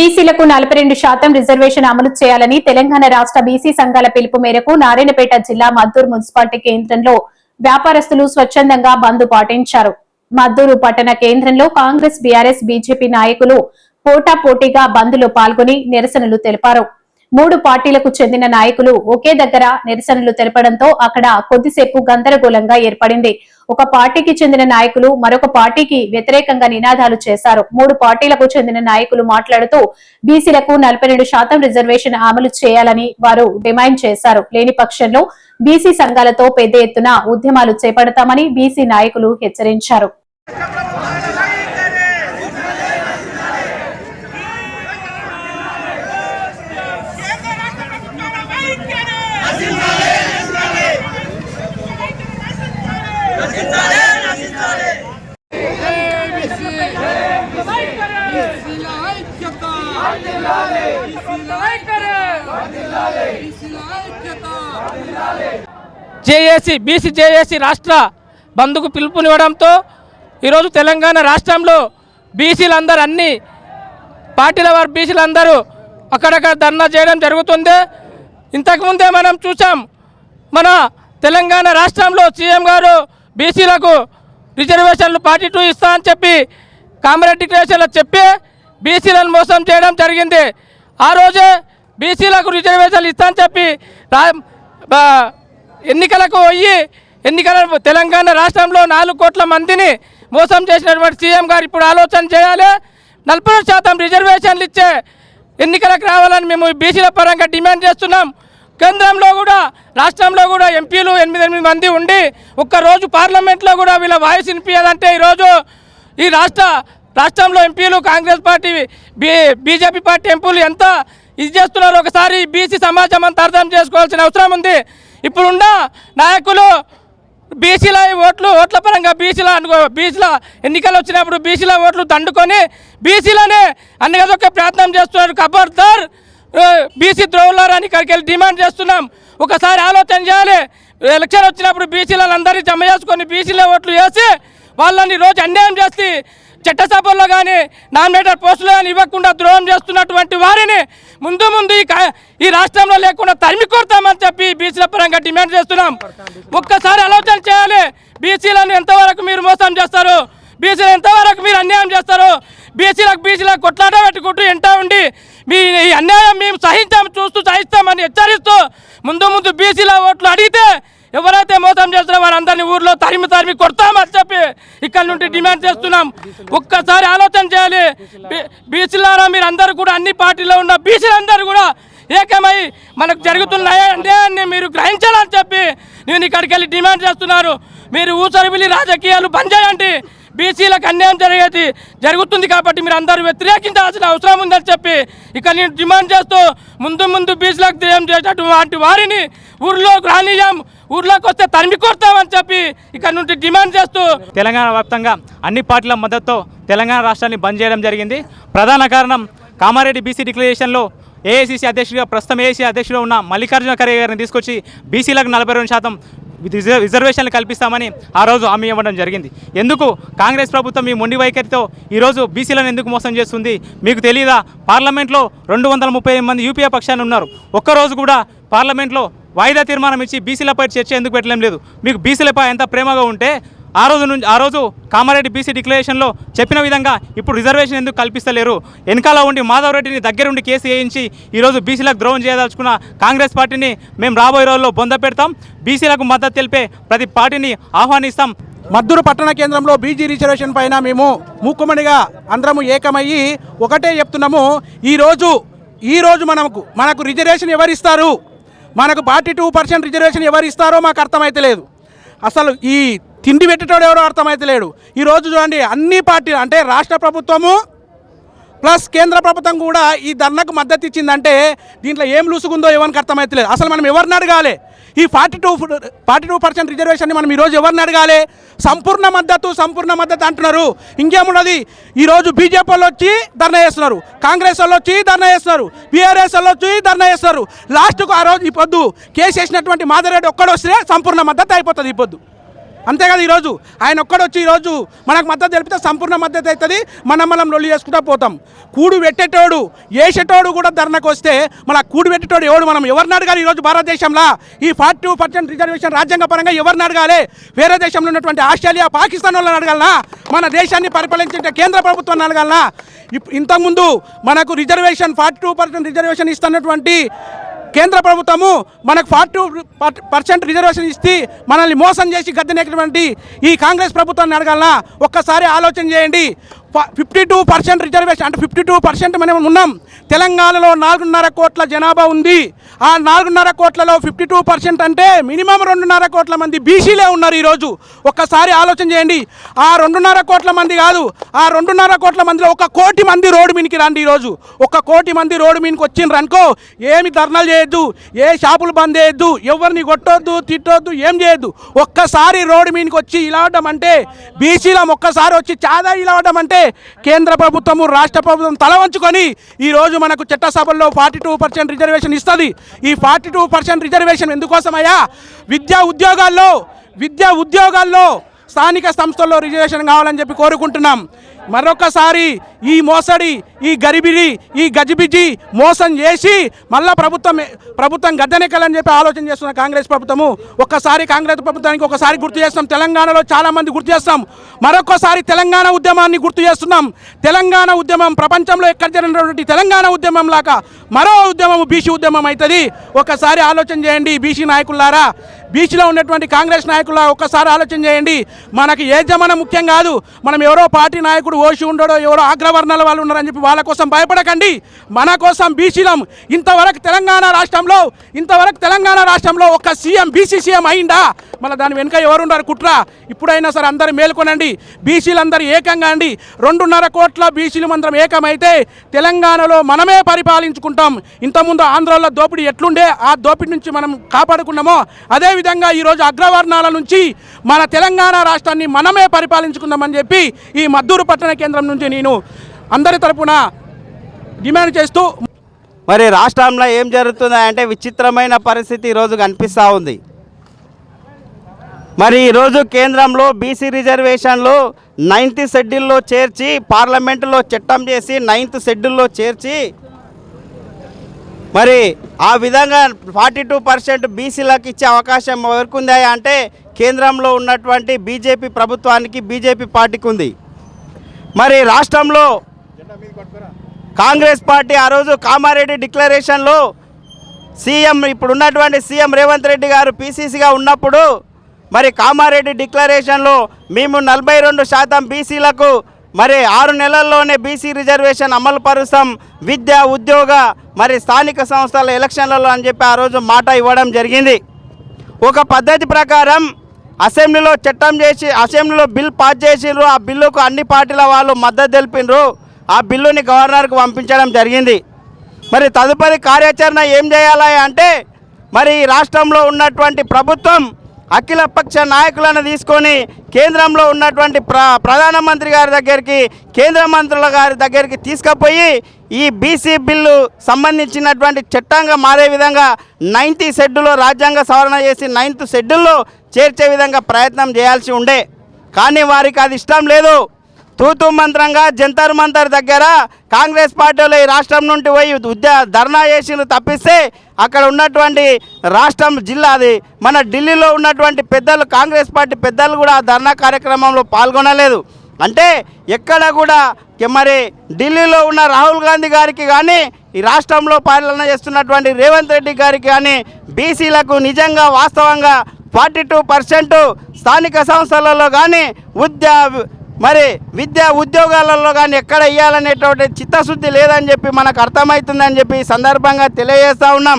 బీసీలకు నలభై రెండు శాతం రిజర్వేషన్ అమలు చేయాలని తెలంగాణ రాష్ట్ర బీసీ సంఘాల పిలుపు మేరకు నారాయణపేట జిల్లా మద్దూరు మున్సిపాలిటీ కేంద్రంలో వ్యాపారస్తులు స్వచ్ఛందంగా బంద్ పాటించారు. మద్దూరు పట్టణ కేంద్రంలో కాంగ్రెస్ బీఆర్ఎస్ బీజేపీ నాయకులు పోటాపోటీగా బంద్లో పాల్గొని నిరసనలు తెలిపారు. మూడు పార్టీలకు చెందిన నాయకులు ఒకే దగ్గర నిరసనలు తెలపడంతో అక్కడ కొద్దిసేపు గందరగోళంగా ఏర్పడింది. ఒక పార్టీకి చెందిన నాయకులు మరొక పార్టీకి వ్యతిరేకంగా నినాదాలు చేశారు. మూడు పార్టీలకు చెందిన నాయకులు మాట్లాడుతూ బీసీలకు నలభై శాతం రిజర్వేషన్ అమలు చేయాలని వారు డిమాండ్ చేశారు. లేని పక్షంలో బీసీ సంఘాలతో పెద్ద ఎత్తున ఉద్యమాలు చేపడతామని బీసీ నాయకులు హెచ్చరించారు. జేఏసీ బీసీ జేఏసీ రాష్ట్ర బంధుకు పిలుపునివ్వడంతో ఈరోజు తెలంగాణ రాష్ట్రంలో బీసీలందరూ అన్ని పార్టీల వారు బీసీలందరూ అక్కడక్కడ ధర్నా చేయడం జరుగుతుంది. ఇంతకుముందే మనం చూసాం మన తెలంగాణ రాష్ట్రంలో సీఎం గారు బీసీలకు రిజర్వేషన్లు పార్టీ టూ ఇస్తా అని చెప్పి కామరెడ్డి డిక్లరేషన్లో చెప్పి బీసీలను మోసం చేయడం జరిగింది. ఆ రోజే బీసీలకు రిజర్వేషన్లు ఇస్తా అని చెప్పి ఎన్నికలకు పోయి ఎన్నికల తెలంగాణ రాష్ట్రంలో నాలుగు కోట్ల మందిని మోసం చేసినటువంటి సీఎం గారు ఇప్పుడు ఆలోచన చేయాలి. నలభై శాతం రిజర్వేషన్లు ఇచ్చే ఎన్నికలకు రావాలని మేము బీసీల పరంగా డిమాండ్ చేస్తున్నాం. కేంద్రంలో కూడా రాష్ట్రంలో కూడా ఎంపీలు ఎనిమిది ఎనిమిది మంది ఉండి ఒక్కరోజు పార్లమెంట్లో కూడా వీళ్ళ వాయిస్ వినిపించదంటే ఈరోజు ఈ రాష్ట్ర రాష్ట్రంలో ఎంపీలు Congress party B BJP party ఎంపీలు ఎంత ఇది చేస్తున్నారో ఒకసారి బీసీ సమాజం అంతా అర్థం చేసుకోవాల్సిన అవసరం ఉంది. ఇప్పుడున్న నాయకులు బీసీల ఓట్లు ఓట్ల పరంగా బీసీల అనుకో బీసీల ఎన్నికలు వచ్చినప్పుడు బీసీల ఓట్లు దండుకొని బీసీలనే అన్నగదొక్కే ప్రయత్నం చేస్తున్నారు. కబర్దార్ బీసీ బీసీ ద్రోవులారని ఇక్కడికి వెళ్ళి డిమాండ్ చేస్తున్నాం. ఒకసారి ఆలోచన చేయాలి. ఎలక్షన్ వచ్చినప్పుడు బీసీలను అందరినీ జమ చేసుకొని బీసీల ఓట్లు వేసి వాళ్ళని రోజు అన్యాయం చేస్తే చట్టసభల్లో కానీ నామినేటర్ పోస్టులు కానీ ఇవ్వకుండా ద్రోహం చేస్తున్నటువంటి వారిని ముందు ముందు ఈ ఈ రాష్ట్రంలో లేకుండా తరిమి కొడతామని చెప్పి బీసీల పరంగా డిమాండ్ చేస్తున్నాం. ఒక్కసారి ఆలోచన చేయాలి. బీసీలను ఎంతవరకు మీరు మోసం చేస్తారు? బీసీలు ఎంతవరకు మీరు అన్యాయం చేస్తారు? బీసీలకు బీసీలకు కొట్లాట పెట్టుకుంటూ ఎంటా ఉండి మీ అన్యాయం మేము సహించాము చూస్తూ సహిస్తామని హెచ్చరిస్తూ ముందు ముందు బీసీల ఓట్లు అడిగితే ఎవరైతే మోసం చేస్తారో వారందరినీ ఊర్లో తరిమి తరిమి కొడతామని చెప్పి ఇక్కడ నుండి డిమాండ్ చేస్తున్నాం. ఒక్కసారి ఆలోచన చేయాలి. బీసీలారా మీరు అందరూ కూడా అన్ని పార్టీలో ఉన్న బీసీలందరూ కూడా ఏకమై మనకు జరుగుతున్న అన్యాయాన్ని మీరు గ్రహించాలని చెప్పి నేను ఇక్కడికి వెళ్ళి డిమాండ్ చేస్తున్నారు. మీరు ఊసరిబిలి రాజకీయాలు బంద్ చేయండి. బీసీలకు అన్యాయం జరిగేది జరుగుతుంది కాబట్టి మీరు అందరూ వ్యతిరేకించాల్సిన అవసరం ఉందని చెప్పి ఇక్కడ నేను డిమాండ్ చేస్తూ ముందు ముందు బీసీలకు ధ్యేయం చేసేటువంటి వారిని ఊర్లోకి రానియం ఊర్లోకి వస్తే తరిమి కొడతామని చెప్పి ఇక్కడ నుండి డిమాండ్ చేస్తూ తెలంగాణ వ్యాప్తంగా అన్ని పార్టీల మద్దతుతో తెలంగాణ రాష్ట్రాన్ని బంద్ చేయడం జరిగింది. ప్రధాన కారణం కామారెడ్డి బీసీ డిక్లరేషన్లో ఏఐసీసీ అధ్యక్షుడిగా ప్రస్తుతం ఏఐసీ అధ్యక్షుడు ఉన్న మల్లికార్జున ఖర్గే గారిని తీసుకొచ్చి బీసీలకు నలభై రెండు శాతం రిజర్వేషన్లు కల్పిస్తామని ఆ రోజు హామీ ఇవ్వడం జరిగింది. ఎందుకు? కాంగ్రెస్ ప్రభుత్వం ఈ మొండి వైఖరితో ఈరోజు బీసీలను ఎందుకు మోసం చేస్తుంది? మీకు తెలియదా పార్లమెంట్లో రెండు వందల ముప్పై మంది యూపీఏ పక్షాన్ని ఉన్నారు. ఒక్కరోజు కూడా పార్లమెంట్లో వాయిదా తీర్మానం ఇచ్చి బీసీలపై చర్చ ఎందుకు పెట్టలేం లేదు. మీకు బీసీలపై ఎంత ప్రేమగా ఉంటే ఆ రోజు నుంచి ఆ రోజు కామారెడ్డి బీసీ డిక్లరేషన్లో చెప్పిన విధంగా ఇప్పుడు రిజర్వేషన్ ఎందుకు కల్పిస్తలేరు. వెనకాల ఉండి మాధవ్ రెడ్డిని దగ్గరుండి కేసు వేయించి ఈరోజు బీసీలకు ద్రోహం చేయదలుచుకున్న కాంగ్రెస్ పార్టీని మేము రాబోయే రోజుల్లో బొంద పెడతాం. బీసీలకు మద్దతు తెలిపే ప్రతి పార్టీని ఆహ్వానిస్తాం. మద్దూరు పట్టణ కేంద్రంలో బీజీ రిజర్వేషన్ పైన మేము మూకుమ్మడిగా అందరము ఏకమయ్యి ఒకటే చెప్తున్నాము. ఈరోజు ఈరోజు మనకు మనకు రిజర్వేషన్ ఎవరిస్తారు? మనకు ఫార్టీ టూ పర్సెంట్ రిజర్వేషన్ ఎవరు ఇస్తారో మాకు అర్థమైతే లేదు. అసలు ఈ తిండి పెట్టేటోడు ఎవరో అర్థమైతే లేడు. ఈరోజు చూడండి అన్ని పార్టీలు అంటే రాష్ట్ర ప్రభుత్వము ప్లస్ కేంద్ర ప్రభుత్వం కూడా ఈ ధర్నాకు మద్దతు ఇచ్చిందంటే దీంట్లో ఏం లూసుకుందో ఎవరికి అర్థమైతలేదు అసలు మనం ఎవరిని అడగాలి? ఈ forty two forty two percent రిజర్వేషన్ని మనం ఈరోజు ఎవరిని అడగాలి? సంపూర్ణ మద్దతు సంపూర్ణ మద్దతు అంటున్నారు. ఇంకేమున్నది? ఈరోజు బీజేపీ వాళ్ళు వచ్చి ధర్నా చేస్తున్నారు. కాంగ్రెస్ వాళ్ళు వచ్చి ధర్నా చేస్తున్నారు. బీఆర్ఎస్ వాళ్ళు వచ్చి ధర్నా చేస్తున్నారు. లాస్ట్కు ఆ రోజు ఈ పొద్దు కేసు వేసినటువంటి మాధవ్ రెడ్డి వస్తే సంపూర్ణ మద్దతు అయిపోతుంది ఈ పొద్దు. అంతేకాదు ఈరోజు? ఆయన ఒక్కడొచ్చి ఈరోజు మనకు మద్దతు తెలిపితే సంపూర్ణ మద్దతు అవుతుంది. మనం మనం లొల్లి చేసుకుంటూ పోతాం. కూడు పెట్టేటోడు వేసేటోడు కూడా ధర్నకు వస్తే మన కూడు పెట్టేటోడు ఎవడు? మనం ఎవరిని అడగాలి ఈరోజు భారతదేశంలో? ఈ ఫార్టీ టూ పర్సెంట్ రిజర్వేషన్ రాజ్యాంగ పరంగా ఎవరిని అడగాలి? వేరే దేశంలో ఉన్నటువంటి ఆస్ట్రేలియా పాకిస్తాన్ వాళ్ళని అడగాలనా? మన దేశాన్ని పరిపాలించే కేంద్ర ప్రభుత్వాన్ని అడగాలనా? ఇంతకుముందు మనకు reservation forty two percent reservation ఇస్తున్నటువంటి కేంద్ర ప్రభుత్వము మనకు ఫార్టీ పర్సెంట్ రిజర్వేషన్ ఇస్తే మనల్ని మోసం చేసి గద్దెనెక్కినటువంటి ఈ కాంగ్రెస్ ప్రభుత్వాన్ని అడగాలన్నా ఒక్కసారి ఆలోచన చేయండి. ఫిఫ్టీ టూ పర్సెంట్ రిజర్వేషన్ అంటే ఫిఫ్టీ టూ పర్సెంట్ మనం ఉన్నాం. తెలంగాణలో నాలుగున్నర కోట్ల జనాభా ఉంది. ఆ నాలుగున్నర కోట్లలో ఫిఫ్టీ టూ పర్సెంట్ అంటే మినిమం రెండున్నర కోట్ల మంది బీసీలే ఉన్నారు ఈరోజు. ఒక్కసారి ఆలోచన చేయండి. ఆ రెండున్నర కోట్ల మంది కాదు ఆ రెండున్నర కోట్ల మందిలో ఒక కోటి మంది రోడ్డు మీదకి రండి ఈరోజు. ఒక కోటి మంది రోడ్డు మీదకి వచ్చిండ్రు అనుకో ఏమి ధర్నాలు చేయొద్దు ఏ షాపులు బంద్ చేయొద్దు ఎవరిని కొట్టొద్దు తిట్టొద్దు ఏం చేయొద్దు. ఒక్కసారి రోడ్డు మీదకి వచ్చి ఇలావడం అంటే బీసీలం ఒక్కసారి వచ్చి చాదా ఇలావడం అంటే కేంద్ర ప్రభుత్వము రాష్ట్ర ప్రభుత్వం తల వంచుకొని ఈరోజు మనకు చట్టసభల్లో ఫార్టీ టూ పర్సెంట్ రిజర్వేషన్ ఇస్తుంది. ఈ ఫార్టీ టూ పర్సెంట్ రిజర్వేషన్ ఎందుకోసమయ్యా? విద్యా ఉద్యోగాల్లో విద్యా ఉద్యోగాల్లో స్థానిక సంస్థల్లో రిజర్వేషన్ కావాలని చెప్పి కోరుకుంటున్నాం. మరొకసారి ఈ మోసడి ఈ గరిబిడి ఈ గజిబిజి మోసం చేసి మళ్ళా ప్రభుత్వం ప్రభుత్వం గద్దెనెక్కాలని చెప్పి ఆలోచన చేస్తున్న కాంగ్రెస్ ప్రభుత్వము. ఒక్కసారి కాంగ్రెస్ ప్రభుత్వానికి ఒకసారి గుర్తు చేస్తాం. తెలంగాణలో చాలామంది గుర్తు చేస్తాం. మరొకసారి తెలంగాణ ఉద్యమాన్ని గుర్తు చేస్తున్నాం. తెలంగాణ ఉద్యమం ప్రపంచంలో ఎక్కడ జరిగినటువంటి తెలంగాణ ఉద్యమం లాగా మరో ఉద్యమం బీసీ ఉద్యమం అవుతుంది. ఒకసారి ఆలోచన చేయండి బీసీ నాయకులారా. బీచ్లో ఉన్నటువంటి కాంగ్రెస్ నాయకుల ఒక్కసారి ఆలోచన చేయండి. మనకి ఏ జమన ముఖ్యం కాదు. మనం ఎవరో పార్టీ నాయకుడు ఓసి ఉండడో ఎవరో అగ్రవర్ణాల వాళ్ళు ఉన్నారని చెప్పి వాళ్ళ కోసం భయపడకండి. మన కోసం బీసీలం. ఇంతవరకు తెలంగాణ రాష్ట్రంలో ఇంతవరకు తెలంగాణ రాష్ట్రంలో ఒక సీఎం బీసీ సీఎం అయిందా మళ్ళీ దాని వెనుక ఎవరున్నారు కుట్ర? ఇప్పుడైనా సరే అందరూ మేల్కొనండి. బీసీలందరూ ఏకంగా అండి. రెండున్నర కోట్ల బీసీలు మందరం ఏకమైతే తెలంగాణలో మనమే పరిపాలించుకుంటాం. ఇంతకుముందు ఆంధ్రాలో దోపిడీ ఎట్లుండే ఆ దోపిడీ నుంచి మనం కాపాడుకున్నామో అదేవిధంగా ఈరోజు అగ్రవర్ణాల నుంచి మన తెలంగాణ రాష్ట్రాన్ని మనమే పరిపాలించుకుందామని చెప్పి ఈ మద్దూరు పట్టణ కేంద్రం నుంచి నేను అందరి తరపున డిమాండ్ చేస్తూ మరి రాష్ట్రంలో ఏం జరుగుతుందంటే విచిత్రమైన పరిస్థితి ఈరోజు కనిపిస్తూ ఉంది. మరి ఈరోజు కేంద్రంలో బీసీ రిజర్వేషన్లు నైన్త్ షెడ్యూల్లో చేర్చి పార్లమెంటులో చట్టం చేసి నైన్త్ షెడ్యూల్లో చేర్చి మరి ఆ విధంగా ఫార్టీ టూ పర్సెంట్ బీసీలకు ఇచ్చే అవకాశం ఎవరికి ఉందా అంటే కేంద్రంలో ఉన్నటువంటి బీజేపీ ప్రభుత్వానికి బీజేపీ పార్టీకి ఉంది. మరి రాష్ట్రంలో కాంగ్రెస్ పార్టీ ఆ రోజు కామారెడ్డి డిక్లరేషన్లో సీఎం ఇప్పుడు ఉన్నటువంటి సీఎం రేవంత్ రెడ్డి గారు పీసీసీగా ఉన్నప్పుడు మరి కామారెడ్డి డిక్లరేషన్లో మేము నలభై రెండు శాతం బీసీలకు మరి ఆరు నెలల్లోనే బీసీ రిజర్వేషన్ అమలు పరుస్తాం. విద్య ఉద్యోగ మరి స్థానిక సంస్థల ఎలక్షన్లలో అని చెప్పి ఆ రోజు మాట ఇవ్వడం జరిగింది. ఒక పద్ధతి ప్రకారం అసెంబ్లీలో చట్టం చేసి అసెంబ్లీలో బిల్ పాస్ చేసిండ్రు ఆ బిల్లుకు అన్ని పార్టీల వాళ్ళు మద్దతు తెలిపిండ్రు ఆ బిల్లుని గవర్నర్కు పంపించడం జరిగింది. మరి తదుపరి కార్యాచరణ ఏం చేయాలి అంటే మరి ఈ రాష్ట్రంలో ఉన్నటువంటి ప్రభుత్వం అఖిలపక్ష నాయకులను తీసుకొని కేంద్రంలో ఉన్నటువంటి ప్ర ప్రధానమంత్రి గారి దగ్గరికి కేంద్ర మంత్రుల గారి దగ్గరికి తీసుకుపోయి ఈ బీసీ బిల్లు సంబంధించినటువంటి చట్టంగా మారే విధంగా నైన్త్ షెడ్యూల్లో రాజ్యాంగ సవరణ చేసి నైన్త్ షెడ్యూల్లో చేర్చే విధంగా ప్రయత్నం చేయాల్సి ఉండే. కానీ వారికి అది ఇష్టం లేదు. తూతు మంత్రంగా జంతర్ మంతర్ దగ్గర కాంగ్రెస్ పార్టీలు ఈ రాష్ట్రం నుండి పోయి ఉద్యా ధర్నా చేసిన తప్పిస్తే అక్కడ ఉన్నటువంటి రాష్ట్రం జిల్లా అది. మన ఢిల్లీలో ఉన్నటువంటి పెద్దలు కాంగ్రెస్ పార్టీ పెద్దలు కూడా ఆ ధర్నా కార్యక్రమంలో పాల్గొనలేదు. అంటే ఎక్కడ కూడా మరి ఢిల్లీలో ఉన్న రాహుల్ గాంధీ గారికి కానీ ఈ రాష్ట్రంలో పాలన చేస్తున్నటువంటి రేవంత్ రెడ్డి గారికి కానీ బీసీలకు నిజంగా వాస్తవంగా ఫార్టీ టూ పర్సెంట్ స్థానిక సంస్థలలో కానీ ఉద్యా మరి విద్యా ఉద్యోగాలలో కానీ ఎక్కడ ఇవ్వాలనేటువంటి చిత్తశుద్ధి లేదని చెప్పి మనకు అర్థమవుతుందని చెప్పి ఈ సందర్భంగా తెలియజేస్తూ ఉన్నాం.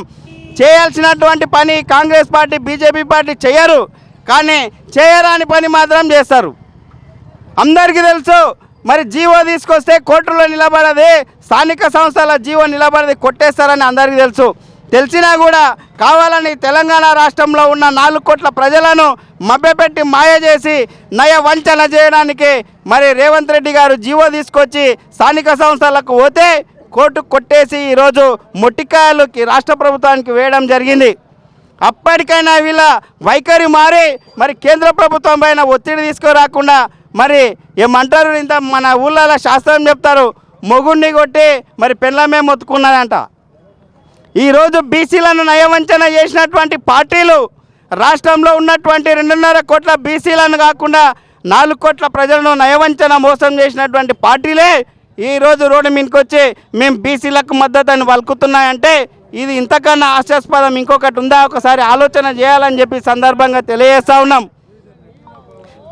చేయాల్సినటువంటి పని కాంగ్రెస్ పార్టీ బీజేపీ పార్టీ చేయరు. కానీ చేయరాని పని మాత్రం చేస్తారు. అందరికీ తెలుసు మరి జీవో తీసుకొస్తే కోర్టులో నిలబడది స్థానిక సంస్థల జీవో నిలబడది కొట్టేస్తారని అందరికీ తెలుసు. తెలిసినా కూడా కావాలని తెలంగాణ రాష్ట్రంలో ఉన్న నాలుగు కోట్ల ప్రజలను మభ్యపెట్టి మాయ చేసి నయ వంచన చేయడానికి మరి రేవంత్ రెడ్డి గారు జీవో తీసుకొచ్చి స్థానిక సంస్థలకు పోతే కోర్టు కొట్టేసి ఈరోజు మొట్టికాయలు రాష్ట్ర ప్రభుత్వానికి వేయడం జరిగింది. అప్పటికైనా వీళ్ళ వైఖరి మారి మరి కేంద్ర ప్రభుత్వం పైన ఒత్తిడి తీసుకురాకుండా మరి ఏమంటారు ఇంత మన ఊళ్ళలో శాస్త్రం చెప్తారు మొగుడిని కొట్టి మరి పెళ్ళమే మొత్తుకున్నారంట. ఈరోజు బీసీలను నయవంచన చేసినటువంటి పార్టీలు రాష్ట్రంలో ఉన్నటువంటి రెండున్నర కోట్ల బీసీలను కాకుండా నాలుగు కోట్ల ప్రజలను నయవంచన మోసం చేసినటువంటి పార్టీలే ఈరోజు రోడ్డు మీదకి వచ్చి మేము బీసీలకు మద్దతు అని పలుకుతున్నాయంటే ఇది ఇంతకన్నా హాస్యాస్పదం. ఇంకొకటి ఉందా? ఒకసారి ఆలోచన చేయాలని చెప్పి సందర్భంగా తెలియజేస్తా ఉన్నాం.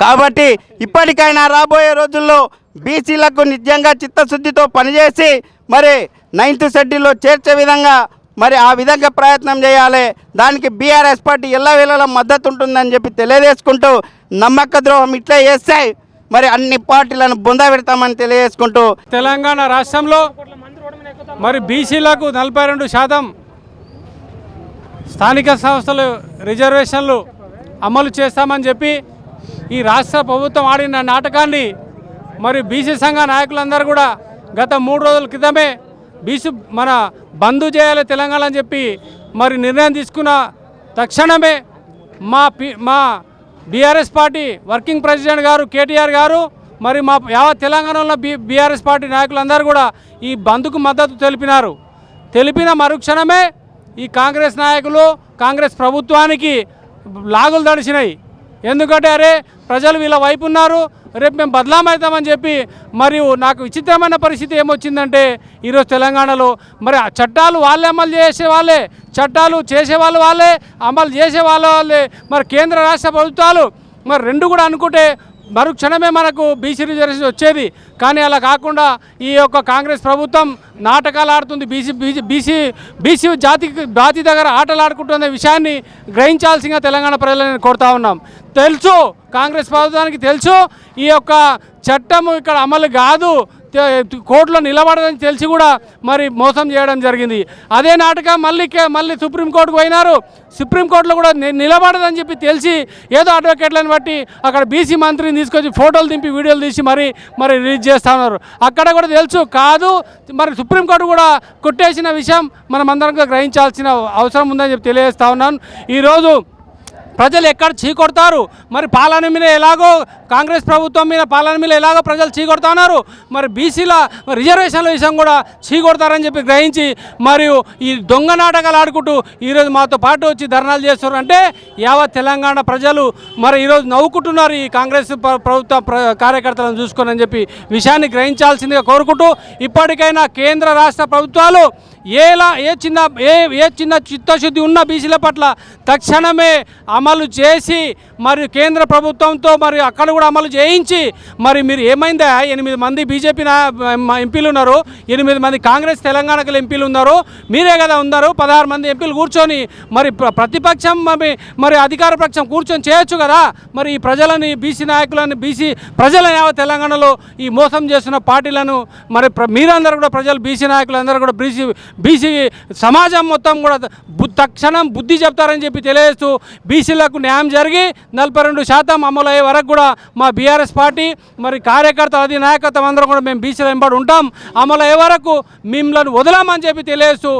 కాబట్టి ఇప్పటికైనా రాబోయే రోజుల్లో బీసీలకు నిజంగా చిత్తశుద్ధితో పనిచేసి మరి నైన్త్ షెడ్యూల్లో చేర్చే విధంగా మరి ఆ విధంగా ప్రయత్నం చేయాలి. దానికి బీఆర్ఎస్ పార్టీ ఎల్లవేళలా మద్దతు ఉంటుందని చెప్పి తెలియజేసుకుంటూ నమ్మక ద్రోహం ఇట్లే చేస్తే మరి అన్ని పార్టీలను బుంద పెడతామని తెలియజేసుకుంటూ తెలంగాణ రాష్ట్రంలో మరి బీసీలకు నలభై రెండు శాతం స్థానిక సంస్థలు రిజర్వేషన్లు అమలు చేస్తామని చెప్పి ఈ రాష్ట్ర ప్రభుత్వం ఆడిన నాటకాన్ని మరి బీసీ సంఘ నాయకులందరూ కూడా గత మూడు రోజుల క్రితమే బీసీ మన బంద్ చేయాలి తెలంగాణ అని చెప్పి మరి నిర్ణయం తీసుకున్న తక్షణమే మా పి మా బీఆర్ఎస్ పార్టీ వర్కింగ్ ప్రెసిడెంట్ గారు కేటీఆర్ గారు మరి మా యావత్ తెలంగాణలో బీ బీఆర్ఎస్ పార్టీ నాయకులందరూ కూడా ఈ బంద్కు మద్దతు తెలిపినారు. తెలిపిన మరుక్షణమే ఈ కాంగ్రెస్ నాయకులు కాంగ్రెస్ ప్రభుత్వానికి లాగులు తడిచినాయి. ఎందుకంటే అరే ప్రజలు వీళ్ళ వైపు ఉన్నారు రేపు మేము బదలామవుతామని చెప్పి మరియు నాకు విచిత్రమైన పరిస్థితి ఏమొచ్చిందంటే ఈరోజు తెలంగాణలో మరి ఆ చట్టాలు వాళ్ళే అమలు చేసే వాళ్ళే చట్టాలు చేసే వాళ్ళు వాళ్ళే అమలు చేసే వాళ్ళ వాళ్ళే మరి కేంద్ర రాష్ట్ర ప్రభుత్వాలు మరి రెండు కూడా అనుకుంటే మరుక్షణమే మనకు బీసీ రిజర్వేషన్ వచ్చేది. కానీ అలా కాకుండా ఈ యొక్క కాంగ్రెస్ ప్రభుత్వం నాటకాలు ఆడుతుంది. బీసీ బీసీ బీసీ బీసీ జాతికి జాతి దగ్గర ఆటలు ఆడుకుంటున్న విషయాన్ని గ్రహించాల్సిందిగా తెలంగాణ ప్రజలను కోరుతా ఉన్నాం. తెలుసు కాంగ్రెస్ ప్రభుత్వానికి తెలుసు ఈ యొక్క చట్టము ఇక్కడ అమలు కాదు. కోర్టులో నిలబడదని తెలిసి కూడా మరి మోసం చేయడం జరిగింది. అదే నాటకం మళ్ళీ మళ్ళీ సుప్రీంకోర్టుకు పోయినారు. సుప్రీంకోర్టులో కూడా నిలబడదని చెప్పి తెలిసి ఏదో అడ్వకేట్లను బట్టి అక్కడ బీసీ మంత్రిని తీసుకొచ్చి ఫోటోలు దింపి వీడియోలు తీసి మరి మరి రిలీజ్ చేస్తా ఉన్నారు. అక్కడ కూడా తెలుసు కాదు మరి సుప్రీంకోర్టు కూడా కొట్టేసిన విషయం మనం అందరం గ్రహించాల్సిన అవసరం ఉందని చెప్పి తెలియజేస్తా ఉన్నాను. ఈరోజు ప్రజలు ఎక్కడ చీకొడతారు మరి పాలన మీద ఎలాగో కాంగ్రెస్ ప్రభుత్వం మీద పాలన మీద ఎలాగో ప్రజలు చీకొడుతున్నారు మరి బీసీల రిజర్వేషన్ల విషయం కూడా చీకొడతారని చెప్పి గ్రహించి మరియు ఈ దొంగ నాటకాలు ఆడుకుంటూ ఈరోజు మాతో పాటు వచ్చి ధర్నాలు చేస్తున్నారు. అంటే యావత్ తెలంగాణ ప్రజలు మరి ఈరోజు నవ్వుకుంటున్నారు ఈ కాంగ్రెస్ ప్రభుత్వ ప్ర- కార్యకర్తలను చూసుకొని చెప్పి విషయాన్ని గ్రహించాల్సిందిగా కోరుకుంటూ ఇప్పటికైనా కేంద్ర రాష్ట్ర ప్రభుత్వాలు ఏలా ఏ చిన్న ఏ ఏ చిన్న చిత్తశుద్ధి ఉన్న బీసీల పట్ల తక్షణమే అమలు చేసి మరి కేంద్ర ప్రభుత్వంతో మరి అక్కడ కూడా అమలు చేయించి మరి మీరు ఏమైందా? ఎనిమిది మంది బీజేపీ ఎంపీలు ఉన్నారు ఎనిమిది మంది కాంగ్రెస్ తెలంగాణకు ఎంపీలు ఉన్నారు మీరే కదా ఉన్నారు పదహారు మంది ఎంపీలు కూర్చొని మరి ప్ర- ప్రతిపక్షం మరి అధికార పక్షం కూర్చొని చేయొచ్చు కదా? మరి ఈ ప్రజలని బీసీ నాయకులని బీసీ ప్రజలని తెలంగాణలో ఈ మోసం చేస్తున్న పార్టీలను మరి మీరందరూ కూడా ప్రజలు బీసీ నాయకులందరూ కూడా బీసీ బీసీ సమాజం మొత్తం కూడా తక్షణం బుద్ధి చెప్తారని చెప్పి తెలియజేస్తూ బీసీలకు న్యాయం జరిగి నలభై రెండు శాతం అమలు అయ్యే వరకు కూడా మా బీఆర్ఎస్ పార్టీ మరి కార్యకర్త అది నాయకత్వం అందరం కూడా మేము బీసీల వెంబడి ఉంటాం. అమలు అయ్యే వరకు మిమ్మల్ని వదలమని చెప్పి తెలియజేస్తూ